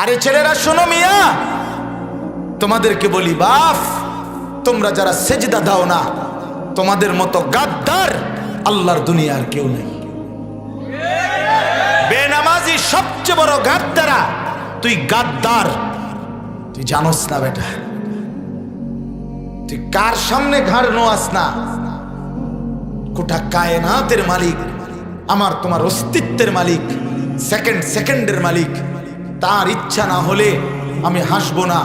আরে ছেলেরা, শোনো মিয়া। তোমাদেরকে বলি, বাফ, তোমরা যারা সেজদা দাও না, তোমাদের মতো গাদ্দার আল্লাহর দুনিয়ার কেউ নেই। বেনামাজি সবচেয়ে বড় গাদ্দারা, তুই গাদ্দার। তুই জানোস না বেটা। তুই কার সামনে ঘাড় নোয়াস না? গোটা কায়নাতের মালিক, আমার তোমার অস্তিত্বের মালিক সেকেন্ড সেকেন্ডের মালিক। তার ইচ্ছা না হলে আমি হাসবো না,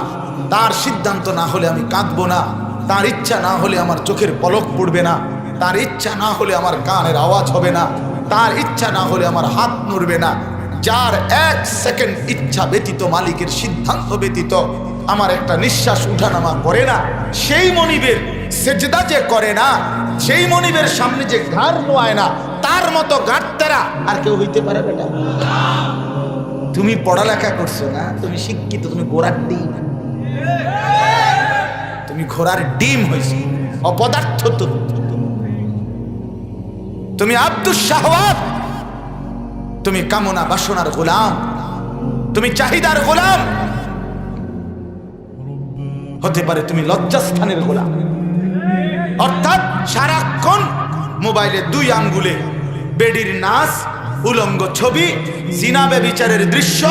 তার সিদ্ধান্ত না হলে আমি কাঁদবো না, তার ইচ্ছা না হলে আমার চোখের পলক পড়বে না, তার ইচ্ছা না হলে আমার কানের আওয়াজ হবে না, তার ইচ্ছা না হলে আমার হাত নড়বে না, যার এক সেকেন্ড ইচ্ছা ব্যতীত, মালিকের সিদ্ধান্ত ব্যতীত, আমার একটা নিঃশ্বাস উঠানামা করে না, সেই মনিবের সেজদা যে করে না, সেই মনিবের সামনে যে ঘাড় নোয়ায় না, তার মতো গাড়তারা আর কেউ হইতে পারে বেটা। তুমি পড়ালেখা করছ না, তুমি শিক্ষিত, তুমি গোড়ার ডিম। তুমি ঘোড়ার ডিম হয়েছো, অপদার্থ তুমি। তুমি আব্দুস শাহওয়াত তুমি কামনা বাসনার গোলাম, তুমি চাহিদার গোলাম। হতে পারে তুমি লজ্জাস্থানের গোলাম। অর্থাৎ সারাক্ষণ মোবাইলে দুই আঙ্গুলে বেডির নাচ উলঙ্গ ছবি জিনাবে বিচারের দৃশ্য,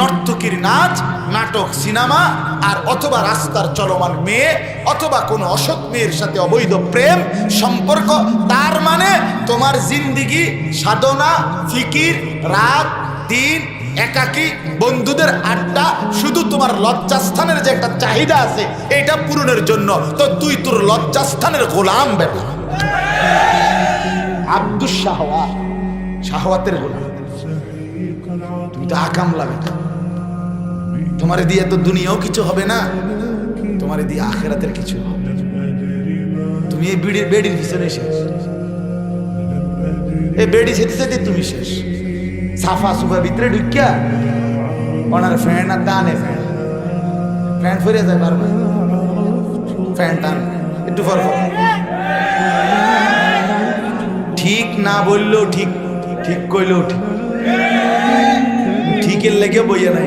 নর্তকীর নাচ, নাটক, সিনেমা, আর অথবা রাস্তার চলমান মেয়ে, অথবা কোনো অসৎ মেয়ের সাথে অবৈধ প্রেম, সম্পর্ক, তার মানে তোমার জিন্দিগি, সাধনা, ফিকির রাত দিন, একাকী, বন্ধুদের আড্ডা, শুধু তোমার লজ্জাস্থানের যে একটা চাহিদা আছে, এটা পূরণের জন্য, তো তুই তোর লজ্জাস্থানের গোলাম বেটা। আব্দুস শাহওয়া শাহওয়াতের গোলাম। তুমি তো আকামলা বেটা তোমার দিয়ে তো দুনিয়াও কিছু হবে না, তোমার দিয়ে আখেরাতের কিছু হবে তুমি এই বিড়ির বেডির পিছনে শেষ। এই বেডি সেতে সেতে তুমি শেষ। সাফা সুফা ভিতরে ঢুকিয়া ওনার ফ্যান আর টানে ফ্যান। ফ্যান ফিরে যায় পারবে ফ্যান টান। একটু ফর। ঠিক না বললেও ঠিক। ঠিক কইলেও ঠিক। ঠিকের লেগে বইয়া নাই।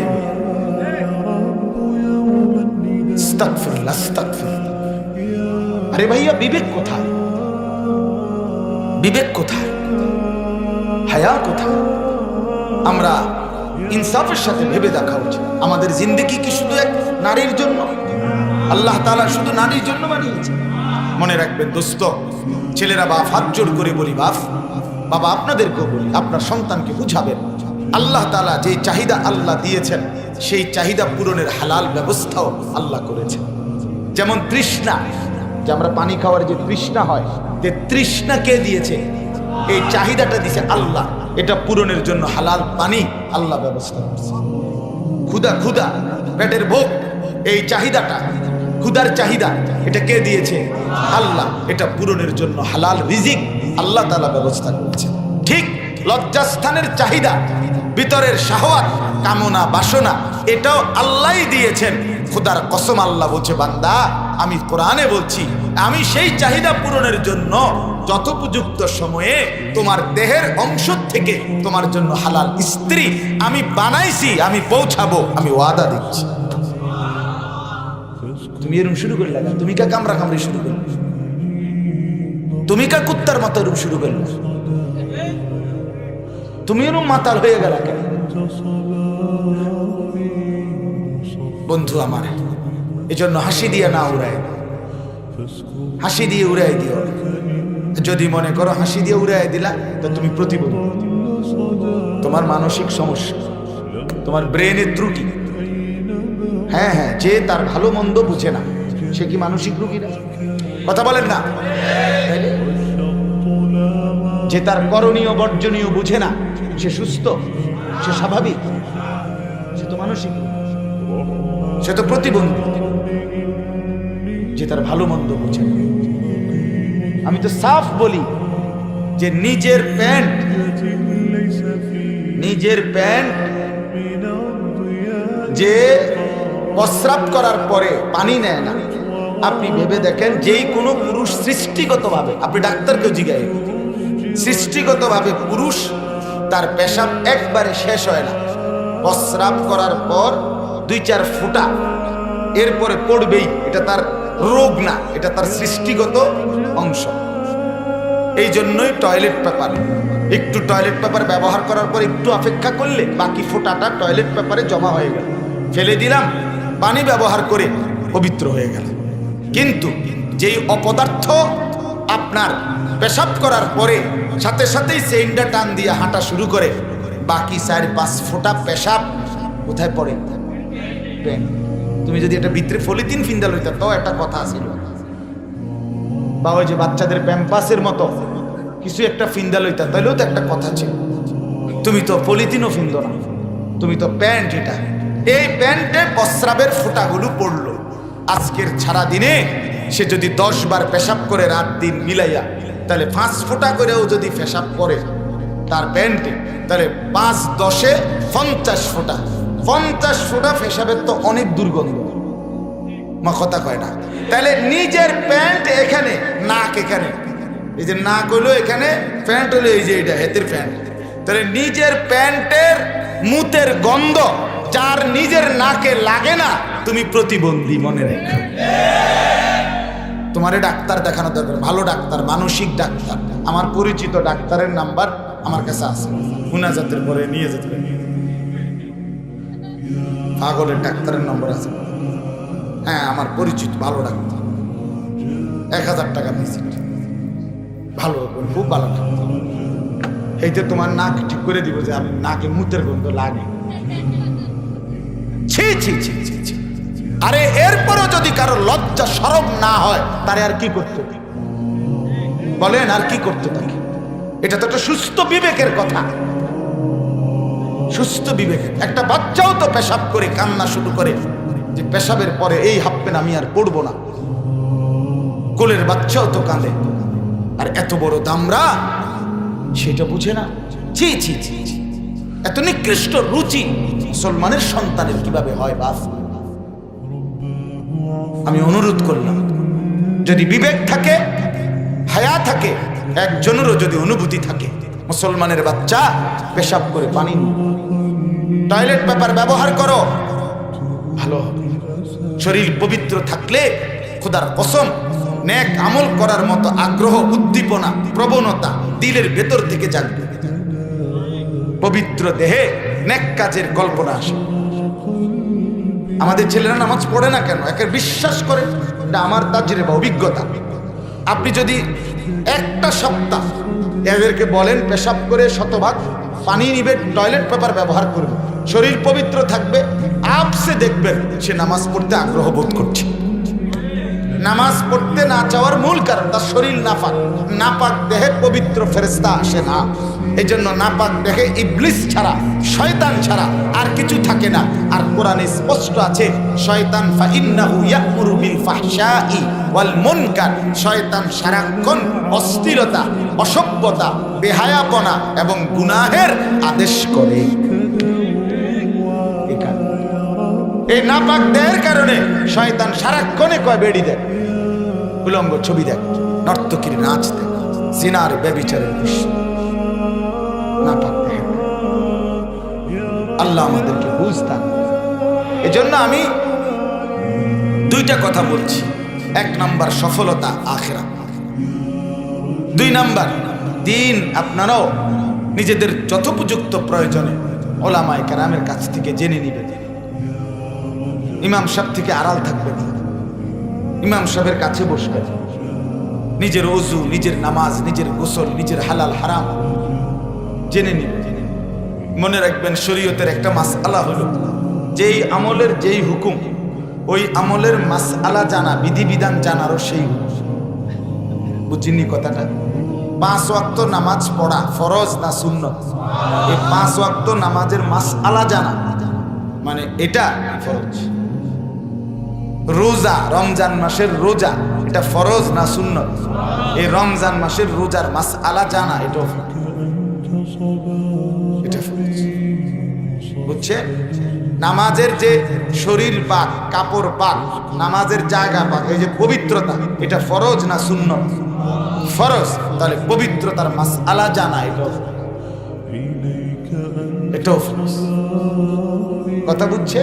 আরে ভাইয়া, বিবেক কোথায়? বিবেক কোথায়? হায়া কোথায়? আমরা ইনসাফের সাথে ভেবে দেখা উচিত। আমাদের জিন্দগি কি শুধু এক নারীর জন্য? আল্লাহ তাআলা শুধু নারীর জন্য বানিয়েছে। মনে রাখবেন দোস্ত, ছেলেরা বাপ, হাত জোর করে বলি, বাপ। বাবা আপনাদেরকেও বলি আপনার সন্তানকে বুঝাবেন। আল্লাহ তালা যে চাহিদা আল্লাহ দিয়েছেন, সেই চাহিদা পূরণের হালাল ব্যবস্থাও আল্লাহ করেছেন। যেমন তৃষ্ণা, যে আমরা পানি খাওয়ার যে তৃষ্ণা হয়, যে তৃষ্ণা কে দিয়েছে? এই চাহিদাটা দিছে আল্লাহ। এটা পূরণের জন্য হালাল পানি আল্লাহ ব্যবস্থা করছে। ক্ষুদা ক্ষুদা পেটের ভোগ, এই চাহিদাটা ক্ষুদার চাহিদা, এটা কে দিয়েছে? আল্লাহ। এটা পূরণের জন্য হালাল রিজিক আল্লাহ তালা ব্যবস্থা করেছে ঠিক লজ্জাস্থানের চাহিদা, ভিতরের শাহওয়াত, কামনা, বাসনা, এটাও আল্লাহ দিয়েছেন। খোদার কসম আল্লাহ বলছে, বান্দা, আমি কোরআনে বলছি, আমি সেই চাহিদা পূরণের জন্য যথোপযুক্ত সময়ে তোমার দেহের অংশ থেকে তোমার জন্য হালাল স্ত্রী আমি বানাইছি, আমি পৌঁছাবো, আমি ওয়াদা দিচ্ছি। তুমি এরম শুরু করলে তুমি কা কামরা কামড়ি শুরু করলে? তুমি কা কুত্তার মতো এরম শুরু করলে? তুমি এরম মাতাল হয়ে গেল কেন? বন্ধু আমার এই জন্য হাসি দিয়ে না উড়ায় হাসি দিয়ে উড়াই দিও। যদি মনে করো হাসি দিয়ে উড়াই দিলা, তো তুমি প্রতিবন্ধী। তোমার মানসিক সমস্যা, তোমার ব্রেনের ত্রুটি। হ্যাঁ হ্যাঁ যে তার ভালো মন্দ বুঝে না, সে কি মানসিক রুগী না? কথা বলেন না যে তার করণীয়, বর্জনীয় বুঝে না, সে সুস্থ, সে স্বাভাবিক, সে তো মানসিক, সে তো প্রতিবন্ধী, যে তার ভালো মন্দ বুঝে না। আমি তো সাফ বলি যে নিজের প্যান্ট নিজের প্যান্ট যে প্রস্রাব করার পরে পানি নেয় না আপনি ভেবে দেখেন যেই কোনো পুরুষ সৃষ্টিগতভাবে, আপনি ডাক্তারকেও জিজ্ঞাসা সৃষ্টিগতভাবে পুরুষ, তার পেশাব একবারে শেষ হয় না। প্রস্রাব করার পর দুই চার ফুটা, এরপরে পড়বেই, এটা তার রোগ না, এটা তার সৃষ্টিগত অংশ। এই জন্যই টয়লেট পেপার। একটু টয়লেট পেপার ব্যবহার করার পর একটু অপেক্ষা করলে বাকি ফোঁটাটা টয়লেট পেপারে জমা হয়ে গেল। ফেলে দিলাম, পানি ব্যবহার করে পবিত্র হয়ে গেল। কিন্তু যেই অপদার্থ আপনার পেশাব করার পরে সাথে সাথেই সেইনটা টান দিয়ে হাঁটা শুরু করে, বাকি চার পাঁচ ফোঁটা পেশাব কোথায় পড়ে। তুমি যদি এটা ভিতরে ফলিতিন ফিন্দাল হইতা, তাও একটা কথা ছিল বা ওই যে বাচ্চাদের প্যাম্পাসের মতো কিছু একটা ফিন্দাল লইতা তাহলেও তো একটা কথা ছিল। তুমি তো পলিথিনও ফিন্দ না। তুমি তো প্যান্ট এটা এই প্যান্টে প্রস্রাবের ফোঁটাগুলো পড়ল। আজকের ছাড়া দিনে সে যদি দশ বার পেশাব করে রাত দিন মিলাইয়া, তাহলে পাঁচ ফোঁটা করেও যদি পেশাব করে, তার প্যান্টে, তাহলে পাঁচ দশে পঞ্চাশ ফোঁটা। পঞ্চাশ ফোঁটা পেশাবের তো অনেক দুর্গন্ধ। মা কথা কয় না। তাহলে নিজের প্যান্ট এখানে, নাক এখানে। এই যে নাক হলো এখানে, প্যান্ট হলো এই যে এটা, হেতের প্যান্ট। তাহলে নিজের প্যান্টের মুতের গন্ধ যার নিজের নাকে লাগে না, তুমি প্রতিবন্ধী মনে রেখো। তোমারে ডাক্তার দেখানো দরকার, ভালো ডাক্তার, মানসিক ডাক্তার। আমার পরিচিত ডাক্তারের নাম্বার আমার কাছে আছে। হুনাজাতের পরে নিয়ে যেতে পাগলের ডাক্তারের নম্বর আছে। হ্যাঁ আমার পরিচিত, ভালো ডাক্তার। এক হাজার টাকা ভিজিট ভালো, খুব ভালো ডাক্তার। এইতে তোমার নাক ঠিক করে দিব যে আমি নাকে মুতের গন্ধ লাগে। ছি ছি ছি ছি ছি। আরে এরপরও যদি কারও লজ্জা সরব না হয়, তারে আর কি করতে বলেন, আর কি করতে থাকে এটা তো একটা সুস্থ বিবেকের কথা। সুস্থ বিবেক। একটা বাচ্চাও তো পেশাব করে, কান্না শুরু করে যে পেশাবের পরে এই হাফপেন আমি আর পড়ব না। কোলের বাচ্চাও তো কাঁদে। আর এত বড় দামরা, সেটা বুঝে না। ছি ছি ছি। এত নিকৃষ্ট রুচি। মুসলমানের সন্তানের কীভাবে হয় বাস আমি অনুরোধ করলাম, যদি বিবেক থাকে, হায়া থাকে, একজনেরও যদি অনুভূতি থাকে, মুসলমানের বাচ্চা পেশাব করে পানি টয়লেট পেপার ব্যবহার করো, ভালো শরীর পবিত্র থাকলে খোদার কসম, নেক আমল করার মতো আগ্রহ, উদ্দীপনা, প্রবণতা দিলের ভেতর থেকে জাগবে। পবিত্র দেহে নেক কাজের কল্পনা আসে। আমাদের ছেলেরা নামাজ পড়ে না কেন? একে বিশ্বাস করে এটা আমার তাজরে বা অভিজ্ঞতা। আপনি যদি একটা সপ্তাহ এদেরকে বলেন, পেশাব করে শতভাগ পানি নিবে, টয়লেট পেপার ব্যবহার করবে, শরীর পবিত্র থাকবে, আপসে দেখবেন সে নামাজ পড়তে আগ্রহ বোধ করছে। নামাজ পড়তে না চাওয়ার মূল কারণ, তার শরীর নাপাক নাপাক দেহে পবিত্র ফেরেস্তা আসে না। এই জন্য নাপাক দেখে ইবলিস ছাড়া, শয়তান ছাড়া আর কিছু থাকে না। আর কোরআনে স্পষ্ট আছে, শয়তান ওয়াল মুনকার। শয়তান সারাক্ষণ অস্থিরতা, অসভ্যতা, বেহায়াপনা এবং গুনাহের আদেশ করে। এই নাপাক দেহের কারণে শয়তান সারাক্ষণে কয় বেড়ি দেয়? উলঙ্গ ছবি দেখ, নর্তকীর নাচ দেখ, জিনার ব্যবিচারের নাপাক দেহের আল্লাহ আমাদেরকে বুঝতাম এজন্য আমি দুইটা কথা বলছি। এক নাম্বার সফলতা আখেরা। দুই নাম্বার, দিন আপনারাও নিজেদের যথোপযুক্ত প্রয়োজনে ওলামায় কারামের কাছ থেকে জেনে নিবেন। ইমাম সাহেব থেকে আড়াল থাকবেন ইমাম সাহেবের কাছে বসবেন। নিজের অজু নিজের নামাজ, নিজের গোসল, নিজের হালাল হারাম জেনে নিবেন মনে রাখবেন, শরীয়তের একটা মাস আলা হলো, যেই আমলের যেই হুকুম, ওই আমলের মাস আলা জানা, বিধিবিধান জানারও সেই বুঝিনি কথাটা? পাঁচ ওয়াক্ত নামাজ পড়া ফরজ না শূন্য এই পাঁচ ওয়াক্ত নামাজের মাস আলা জানা মানে এটা ফরজ। রোজা, রমজান মাসের রোজা, এটা ফরজ না শূন্য এই রমজান মাসের রোজার মাস আলা জানা, এটাও। এটা নামাজের যে শরীর পাক, কাপড় পাক, নামাজের জায়গা পাক, এই যে পবিত্রতা, এটা ফরজ না শূন্য ফরজ। তাহলে পবিত্রতার মাস আলা জানা এটা এটা এটাও কথা বুঝছে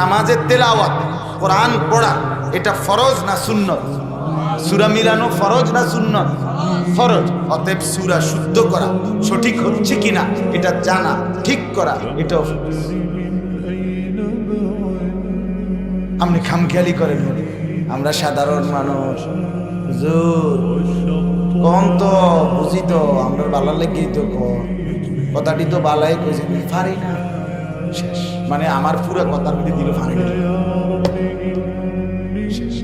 নামাজের তেলাওয়াত, কোরআন পড়া, এটা ফরজ না সুন্নত? সুরা মিলানো ফরজ না সুন্নত? ফরজ। অতএব সুরা শুদ্ধ করা সঠিক হচ্ছে কিনা এটা জানা, ঠিক করা, এটাও আপনি খামখেয়ালি করেন আমরা সাধারণ মানুষ। হুজুর কম তো, বুঝি তো, আমরা বালা লেগেই তো কথাটি তো বালাই কইছে পারি না। শেষ। মানে আমার পুরো মধ্যে দিল পারি না।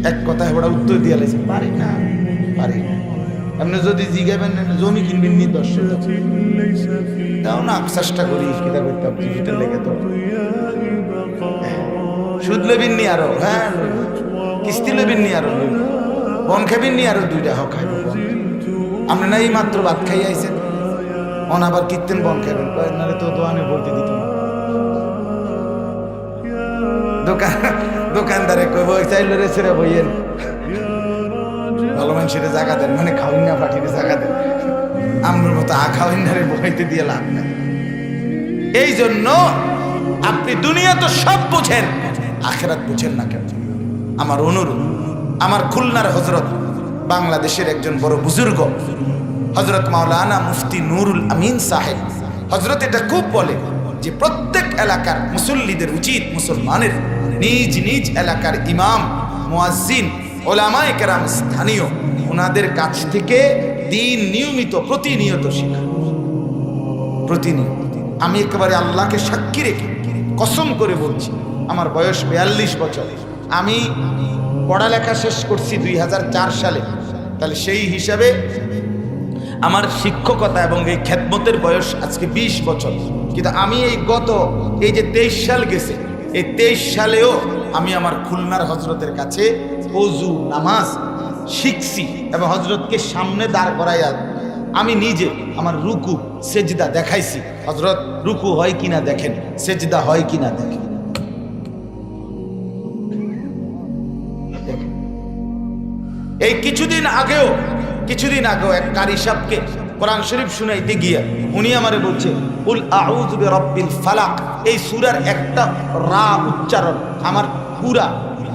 এক কথায় ওরা উত্তর দিয়ে লাইছে, পারি না, পারি আপনি যদি জিগাবেন জমি কিনবেন নি দশ। তাও না, চেষ্টা করি কিতা করতাম জীবিতের লেগে তো সুদ লবিন নি আরও হ্যাঁ। কিস্তি লবিন নি আরও বন খাবিন নি আরও দুইটা হোক খাইব। আপনি না এই মাত্র ভাত খাই আইছেন অন আবার কীর্তেন বন খাবেন নাহলে তো দোকানে বলতে দিত দোকান দোকানদারে কই বই চাইলো রে সেরে বইয়েন ভালো মানুষের জায়গা দেন মানে খাওয়াই না পাঠিয়ে জায়গা দেন। আমার মতো আ খাওয়াই না রে, বইতে দিয়ে লাভ নাই। এই জন্য আপনি দুনিয়া তো সব বুঝেন, আখেরাত বুঝেন না কেন? আমার অনুরোধ, আমার খুলনার হজরত, বাংলাদেশের একজন বড় বুজুর্গ, হজরত মাওলানা মুফতি নুরুল আমিন সাহেব। হজরত এটা খুব বলে যে প্রত্যেক এলাকার মুসল্লিদের উচিত মুসলমানের নিজ নিজ এলাকার ইমাম, মুয়াজ্জিন, ওলামায় কেরাম স্থানীয়। ওনাদের কাছ থেকে দিন নিয়মিত, প্রতিনিয়ত শেখা প্রতিনিয়ত। আমি একেবারে আল্লাহকে সাক্ষী রেখে, কসম করে বলছি, আমার বয়স বিয়াল্লিশ বছর। আমি পড়ালেখা শেষ করছি দুই হাজার চার সালে। তাহলে সেই হিসাবে আমার শিক্ষকতা এবং এই খ্যাতমতের বয়স আজকে ২০ বছর। কিন্তু আমি এই গত, এই যে তেইশ সাল গেছে এই তেইশ সালেও আমি আমার খুলনার হজরতের কাছে অজু নামাজ শিখছি এবং হজরতকে সামনে দাঁড় করাইয়া আমি নিজে আমার রুকু, সেজদা দেখাইছি। হজরত, রুকু হয় কিনা দেখেন, সেজদা হয় কিনা দেখেন। এই কিছুদিন আগেও কিছুদিন আগেও এক কারি সাহেবকে কোরআন শরীফ শুনাইতে গিয়া উনি আমারে বলছে, উল আউযু বিরাব্বিল ফালাক এই সূরার একটা রা উচ্চারণ আমার পুরা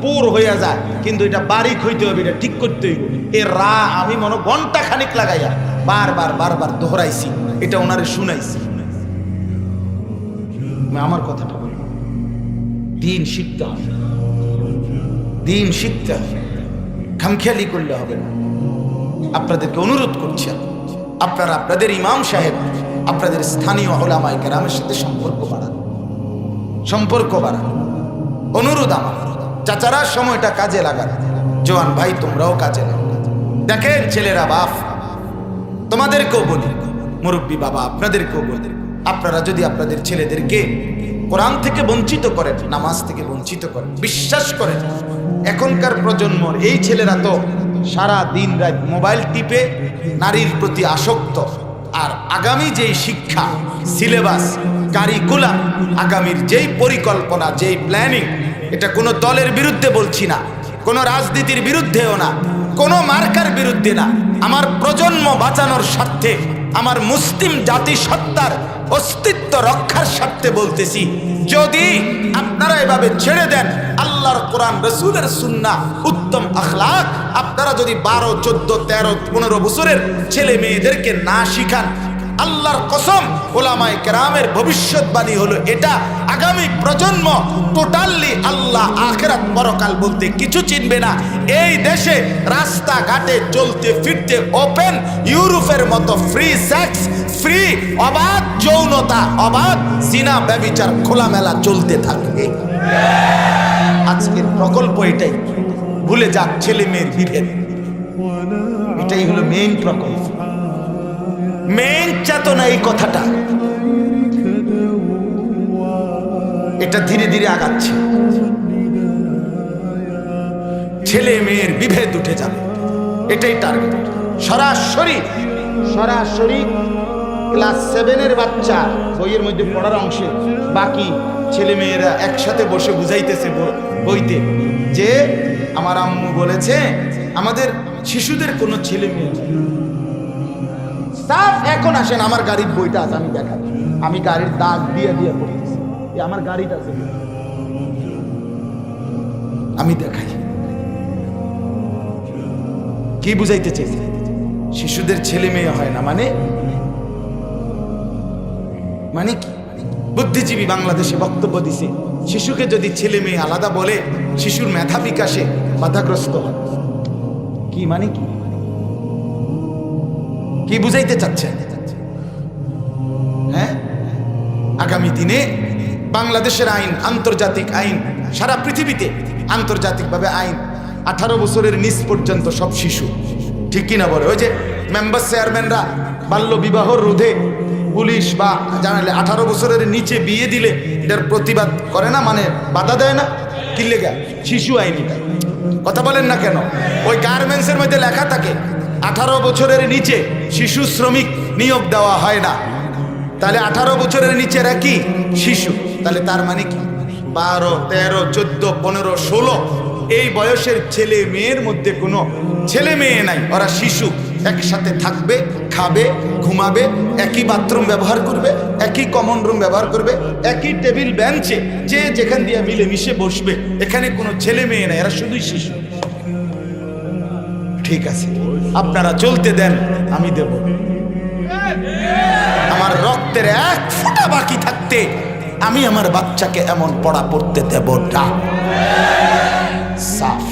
পোর হইয়া যায়, কিন্তু এটা বারিক হইতে হবে, এটা ঠিক করতে হইব। এই রা আমি মনে ঘণ্টা খানিক লাগাইয়া বারবার বারবার দোহরাইছি, এটা ওনারে শুনাইছি। আমার কথাটা বলি। দিন শিখতে হবে। দিন শিখতে হবে। খামখেয়ালি করলে হবে না। আপনাদেরকে অনুরোধ করছি আমি। আপনারা আপনাদের ইমাম সাহেব, আপনাদের স্থানীয় ওলামাই কেরামের সাথে সম্পর্ক বাড়ান। সম্পর্ক বাড়ান। অনুরোধ আমার। চাচারা সময়টা কাজে লাগান। জোয়ান ভাই, তোমরাও কাজে লাগান। দেখেন ছেলেরা বাপ, তোমাদেরকেও বলি, মুরব্বী বাবা, আপনাদেরকেও বলি, আপনারা যদি আপনাদের ছেলেদেরকে কোরআন থেকে বঞ্চিত করেন, নামাজ থেকে বঞ্চিত করেন, বিশ্বাস করেন, এখনকার প্রজন্মর এই ছেলেরা তো সারা দিন রাত মোবাইল টিপে নারীর প্রতি আসক্ত। আর আগামী যেই শিক্ষা, সিলেবাস, কারিকুলাম, আগামীর যেই পরিকল্পনা, যেই প্ল্যানিং, এটা কোনো দলের বিরুদ্ধে বলছি না, কোনো রাজনীতির বিরুদ্ধেও না, কোনো মার্কার বিরুদ্ধে না। আমার প্রজন্ম বাঁচানোর স্বার্থে, আমার মুসলিম জাতিসত্তার অস্তিত্ব রক্ষার স্বার্থে বলতেছি। যদি আপনারা এভাবে ছেড়ে দেন আল্লাহর কোরআন, রসুলের সুন্না উত্তম আখলাক। আপনারা যদি বারো, চোদ্দ, তেরো, পনেরো বছরের ছেলে মেয়েদেরকে না শিখান, আল্লাহর কসম ওলামায় কেরামের ভবিষ্যৎবাণী হলো এটা। আগামী প্রজন্ম টোটালি আল্লাহ আখেরাত পরকাল বলতে কিছু চিনবে না। এই দেশে রাস্তাঘাটে চলতে, ফিরতে ওপেন ইউরোপের মতো ফ্রি সেক্স ফ্রি অবাধ যৌনতা, অবাধ জিনা ব্যবিচার খোলামেলা চলতে থাকবে। আজকের প্রকল্প এটাই। ভুলে যাক ছেলে মেয়ের বিভেদ। এটাই হলো মেইন প্রকল্প। মেইন চেতনা এই কথাটা। এটা ধীরে ধীরে আগাচ্ছে। ছেলে মেয়ের বিভেদ উঠে যাবে। এটাই টার্গেট সরাসরি সরাসরি ক্লাস সেভেনের বাচ্চা বইয়ের মধ্যে পড়ার অংশে বাকি ছেলে মেয়েরা একসাথে বসে বুঝাইতেছে বইতে যে আমার আম্মু বলেছে, আমাদের শিশুদের কোনো ছেলে মেয়ে সাফ এখন আসেন, আমার গাড়ির বইটা আছে, আমি দেখাচ্ছি আমি গাড়ির দাগ দিয়ে দিয়ে পড়তেছি। আমার গাড়িটা আছে। আমি দেখাই। কি বুঝাইতে চাইছি শিশুদের ছেলে মেয়ে হয় না মানে? মানে কি? বুদ্ধিজীবী বাংলাদেশে বক্তব্য দিছে শিশুকে যদি ছেলে মেয়ে আলাদা বলে, শিশুর মেধা বিকাশে বাধাগ্রস্ত হয়। কি মানে কি? কি বুঝাইতে চাচ্ছেন? হ্যাঁ? আগামী দিনে বাংলাদেশের আইন, আন্তর্জাতিক আইন, সারা পৃথিবীতে আন্তর্জাতিকভাবে আইন, আঠারো বছরের নিচ পর্যন্ত সব শিশু, ঠিক কিনা বলে? ওই যে মেম্বার চেয়ারম্যানরা বাল্য বিবাহ রোধে পুলিশ বা জানালে আঠারো বছরের নিচে বিয়ে দিলে এটার প্রতিবাদ করে না মানে বাধা দেয় না? কি লেগা? শিশু আইন এটা কথা বলেন না কেন? ওই গার্মেন্টসের মধ্যে লেখা থাকে আঠারো বছরের নিচে শিশু শ্রমিক নিয়োগ দেওয়া হয় না। তাহলে আঠারো বছরের নিচেরা কি? শিশু। তাহলে তার মানে কি? বারো তেরো চোদ্দ পনেরো ষোলো এই বয়সের ছেলে মেয়ের মধ্যে কোনো ছেলে মেয়ে নাই ওরা শিশু। একসাথে থাকবে, খাবে, ঘুমাবে, একই বাথরুম ব্যবহার করবে, একই কমন রুম ব্যবহার করবে, একই টেবিল বেঞ্চে যে যেখান দিয়ে মিলে মিশে বসবে। এখানে কোনো ছেলে মেয়ে নাই, এরা শুধুই শিশু। ঠিক আছে, আপনারা চলতে দেন, আমি দেব। আমার রক্তের এক ফোঁটা বাকি থাকতে আমি আমার বাচ্চাকে এমন পড়া পড়তে দেব না। সাফ।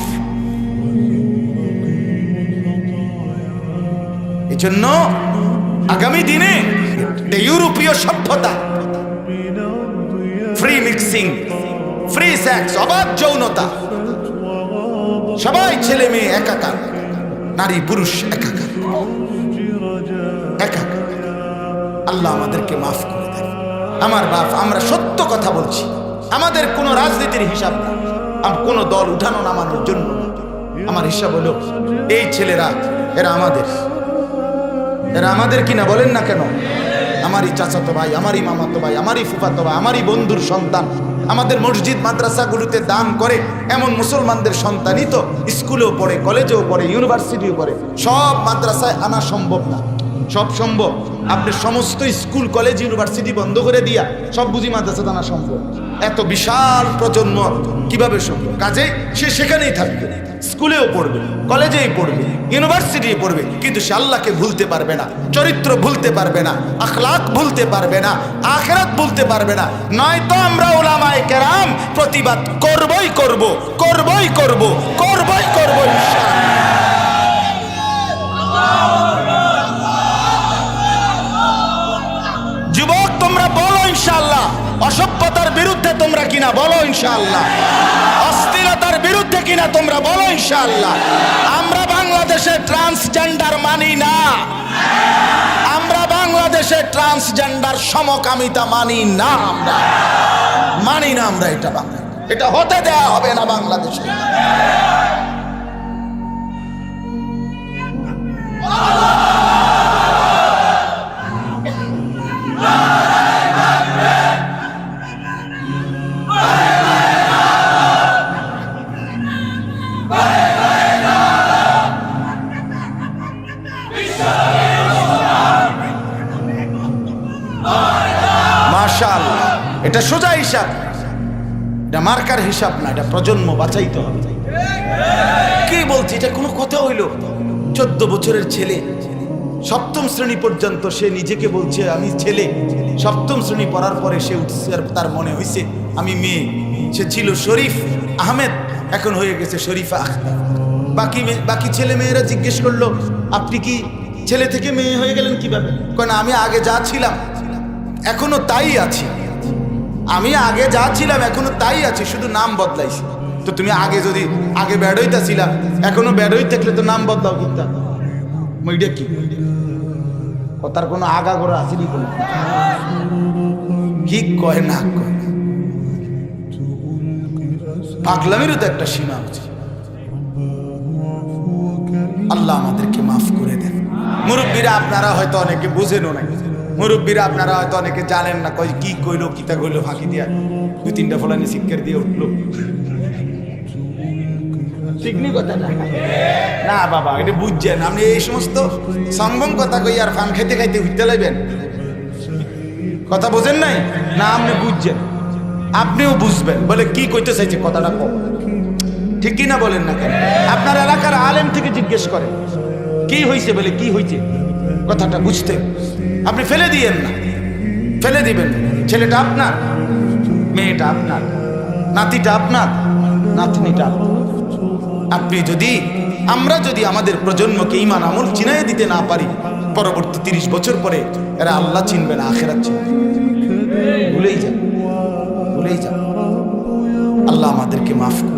জন্য আগামী দিনে ইউরোপীয় সভ্যতা ফ্রি মিক্সিং ফ্রি সেক্স অবাধ যৌনতা, সবাই ছেলে মেয়ে একাকার, নারী পুরুষ একাকার একাকার। আল্লাহ আমাদেরকে মাফ করে দেন। আমার বাপ, আমরা সত্য কথা বলছি। আমাদের কোনো রাজনীতির হিসাব না। কোনো দল উঠানো নামানোর জন্য আমার হিসাব হলো, এই ছেলেরা, এরা আমাদের। এরা আমাদের কিনা বলেন না কেন? আমারই চাচাতো ভাই, আমারই মামাতো ভাই, আমারই ফুফাতো ভাই, আমারই বন্ধুর সন্তান। আমাদের মসজিদ, মাদ্রাসাগুলোতে দান করে এমন মুসলমানদের সন্তানই তো স্কুলেও পড়ে, কলেজেও পড়ে, ইউনিভার্সিটিও পড়ে। সব মাদ্রাসায় আনা সম্ভব না। সব সম্ভব। আপনি সমস্ত স্কুল, কলেজ, ইউনিভার্সিটি বন্ধ করে দিয়া সব বুঝি মাদ্রাসা আনা সম্ভব। এত বিশাল প্রজন্ম কীভাবে সম্ভব কাজে সে সেখানেই থাকবে। স্কুলেও পড়বে, কলেজেই পড়বে ইউনিভার্সিটি পড়বে, কিন্তু সে আল্লাহকে ভুলতে পারবে না, চরিত্র ভুলতে পারবে না, আখলাক ভুলতে পারবে না, আখেরাত ভুলতে পারবে না। নয়তো আমরা ওলামায়ে কেরাম প্রতিবাদ করবই করব করবই করব করবই করব যুবক তোমরা বলো ইনশাল্লাহ অসভ্যতার বিরুদ্ধে তোমরা কিনা বলো ইনশাআল্লাহ। অস্থিরতার বিরুদ্ধে কিনা তোমরা বলো ইনশাআল্লাহ। আমরা বাংলাদেশে ট্রান্সজেন্ডার মানি না। আমরা বাংলাদেশে ট্রান্সজেন্ডার সমকামিতা মানি না আমরা। মানি না আমরা এটা বাংলা এটা হতে দেয়া হবে না বাংলাদেশে। মাশাল এটা সোজা হিসাব। এটা মার্কার হিসাব না, এটা প্রজন্ম, বাঁচাইতে হবে। কি বলছি, এটা কোনো কথা হইল? চোদ্দ বছরের ছেলে। সপ্তম শ্রেণি পর্যন্ত সে নিজেকে বলছে, আমি ছেলে। সপ্তম শ্রেণি পড়ার পরে সে উঠছে আর তার মনে হয়েছে আমি মেয়ে। সে ছিল শরীফ আহমেদ, এখন হয়ে গেছে শরীফা আখতার। বাকি বাকি ছেলে মেয়েরা জিজ্ঞেস করল, আপনি কি ছেলে থেকে মেয়ে হয়ে গেলেন কীভাবে? কেন আমি আগে যা ছিলাম এখনও তাই আছি। আমি আগে যা ছিলাম, এখনও তাই আছি, শুধু নাম বদলাইছি। তো তুমি আগে যদি আগে ব্যাডইতা ছিলা এখনও ব্যাডই থাকলে তো নাম বদলাও কিন্তু। ওইটা কি? কথার কোনো আগা গোড়া আসেনি কোনো? কি কয় না কয়? পাগলামিরও তো একটা সীমা আছে। আল্লাহ আমাদেরকে মাফ করে দেন। মুরব্বীরা আপনারা হয়তো অনেকে বুঝেনও না মুরব্বীরা আপনারা হয়তো অনেকে জানেন না কই কি কইলো কিতা কইলো ফাঁকি দিয়া। দুই তিনটা ফলানি শিক্ষার দিয়ে উঠল। নি। বাবা এটা বুঝছেন আপনি এই সমস্ত সঙ্গম কথা কই আর ফান খাইতে খাইতে উঠতে লাগবেন? কথা বোঝেন নাই? না আপনি বুঝছেন। আপনিও বুঝবেন বলে কি কইতে চাইছে কথাটা কম ঠিক কি না বলেন না কেন? আপনার এলাকার আলেম থেকে জিজ্ঞেস করেন কি হয়েছে বলে কি হয়েছে কথাটা বুঝতে। আপনি ফেলে দিয়েন না। ফেলে দিবেন। ছেলেটা আপনার, মেয়েটা আপনার, নাতিটা আপনার, নাতনিটা আপনি যদি, আমরা যদি আমাদের প্রজন্মকে ইমান আমল চিনাই দিতে না পারি, পরবর্তী তিরিশ বছর পরে এরা আল্লাহ চিনবে না, আখেরাত চিনবে ভুলেই যান ভুলেই যান। আল্লাহ আমাদেরকে মাফ করুন।